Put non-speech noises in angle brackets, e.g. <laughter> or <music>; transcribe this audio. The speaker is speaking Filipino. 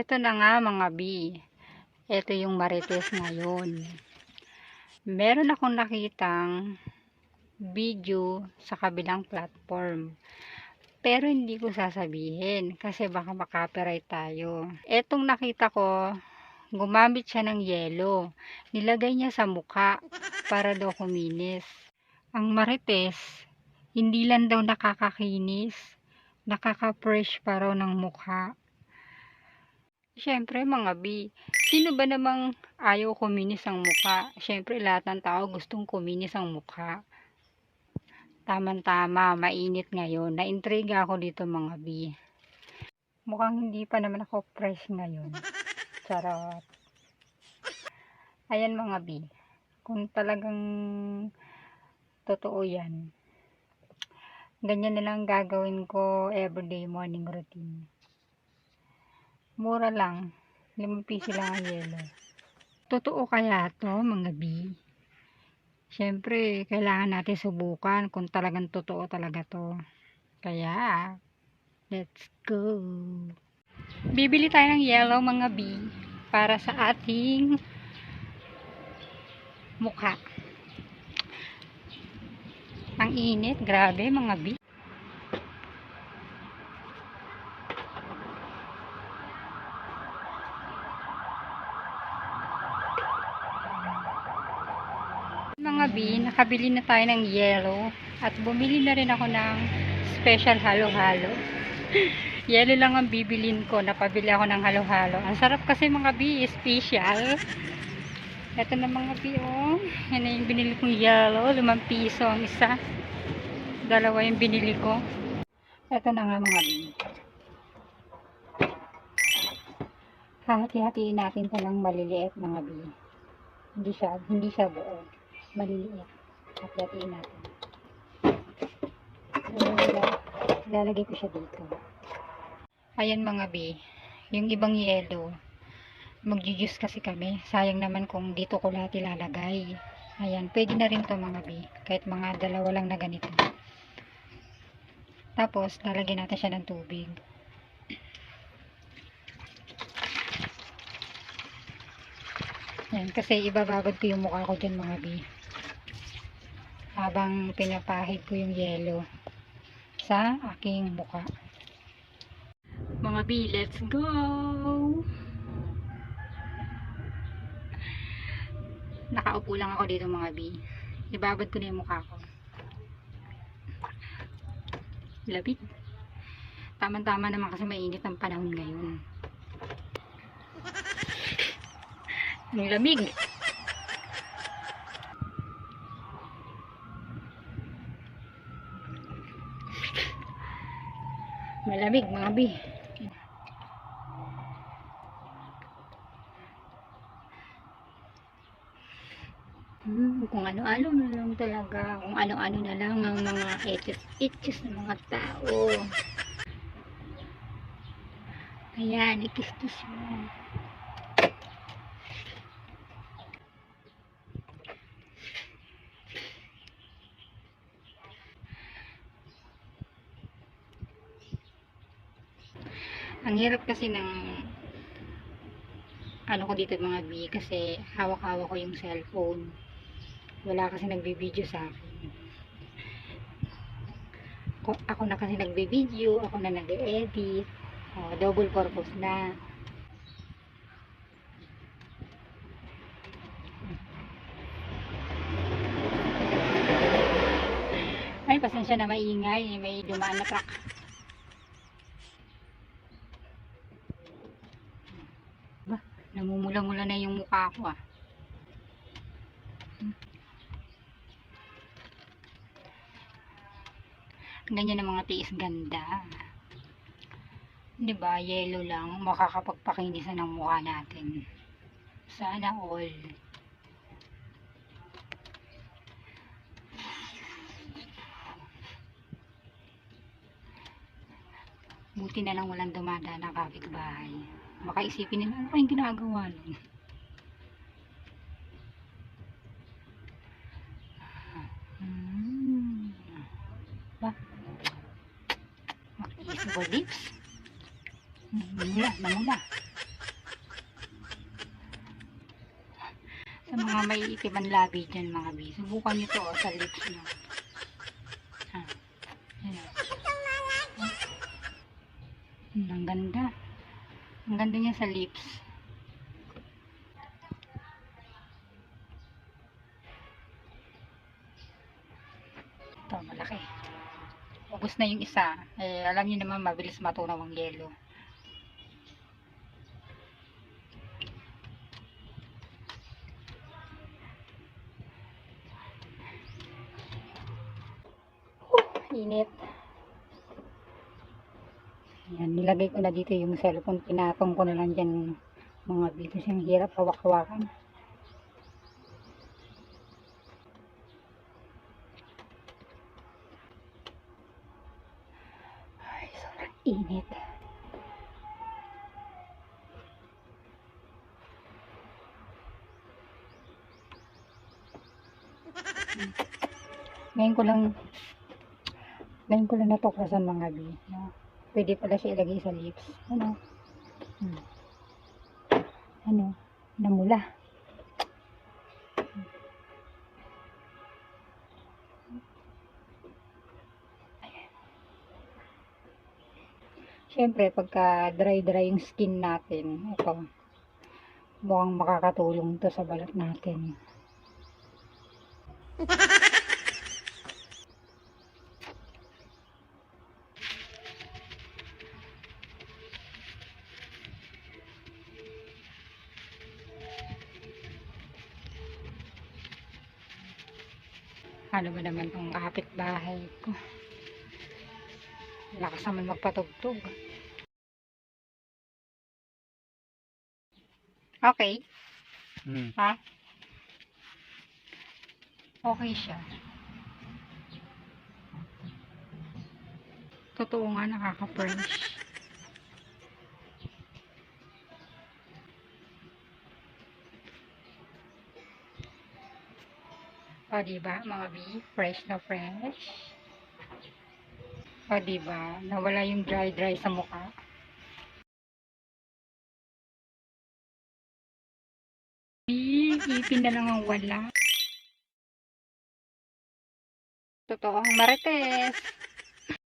Eto na nga mga B. Eto yung marites ngayon. Meron akong nakitang video sa kabilang platform. Pero hindi ko sasabihin kasi baka makapiright tayo. Etong nakita ko, gumamit siya ng yelo. Nilagay niya sa mukha para daw kuminis. Ang marites, hindi lang daw nakakakinis, nakaka-fresh pa raw ng mukha. Siyempre mga B, sino ba namang ayaw kuminis ang mukha? Siyempre lahat ng tao gustong kuminis ang mukha. Tama-tama, mainit ngayon. Naintriga ako dito mga B. Mukhang hindi pa naman ako fresh ngayon. Charot. Ayan mga B. Kung talagang totoo yan, ganyan na lang gagawin ko everyday morning routine. Mura lang. 5 piso lang ang yelo. Totoo kaya to mga B? Siyempre, kailangan natin subukan kung talagang totoo talaga to. Kaya, let's go. Bibili tayo ng yellow mga B para sa ating mukha. Ang init, grabe mga B. Mga B, nakabili na tayo ng yellow at bumili na rin ako ng special halo-halo. <laughs> yellow lang ang bibilin ko, napabili ako ng halo-halo. Ang sarap kasi mga B, special. Ito na mga B, oh. Yan na yung binili kong yellow, 5 piso ang isa. Dalawa yung binili ko. Ito na nga mga B. Hahati-hatiin natin ito ng maliliit mga B. Hindi siya, hindi siya buo maliliit. At yatiin natin. So, lalagay ko siya dito. Ayan mga B. Yung ibang yelo. Magjujuice kasi kami. Sayang naman kung dito ko lahat ilalagay. Ayan. Pwede na rin to mga B. Kahit mga dalawa lang na ganito. Tapos, lalagyan natin siya ng tubig. Yan, kasi ibababad ko yung mukha ko dyan mga B habang pinapahid ko yung yelo sa aking mukha. Mga B, let's go! Nakaupo lang ako dito mga B. Ibabad ko na yung mukha ko. Labit. Tama-tama naman kasi mainit ang panahon ngayon. Ang lamig. Malamig mga bi. Hmm, kung ano-ano na lang talaga. Kung ano-ano na lang ang mga etis-etis ng mga tao. Ayan, ikistis mo. Ang hirap kasi ng ano ko dito mga B kasi hawak-hawak ko yung cellphone. Wala kasi nagbibideo sa akin. Ako, ako na kasi nagbibideo, ako na nag-edit. Oh, double purpose na. Ay, pasensya na maingay. May dumaan na truck. Namumula-mula na yung mukha ko ah. Ganyan ang mga tiis ganda. 'Di ba? Yellow lang makakapagpakinisan ng mukha natin. Sana all. Buti na lang walang dumadaan na kapitbahay baka isipin nila ano kayong ginagawa nun? Hmm. ba? Makiisip ko lips namula namula sa mga may itiman labi dyan mga bi subukan nyo to oh, sa lips nyo. Ha. Yan. ang ganda. Ang ganda niya sa lips. Ito, malaki. Ubus na yung isa. Eh, alam niyo naman, mabilis matunaw ang yelo. Init. Yan, nilagay ko na dito yung cellphone. Pinatong ko na lang dyan mga videos. Yung hirap hawak-hawakan. Ay, sobrang init. Ngayon ko lang ngayon ko lang natuklasan mga bi. Pwede pala siya ilagay sa lips. Ano? Hmm. Ano? Namula. Siyempre, pagka dry-dry yung skin natin, ito, mukhang makakatulong to sa balat natin. <laughs> Ano ba naman tong kapitbahay ko? Lakas naman magpatugtog. Okay. Hmm. Ha? Okay siya. Totoo nga, nakaka-French. O, diba, mga B? Fresh na fresh. O, diba? Nawala yung dry-dry sa mukha. Ipin na lang ang wala. Totoong marites.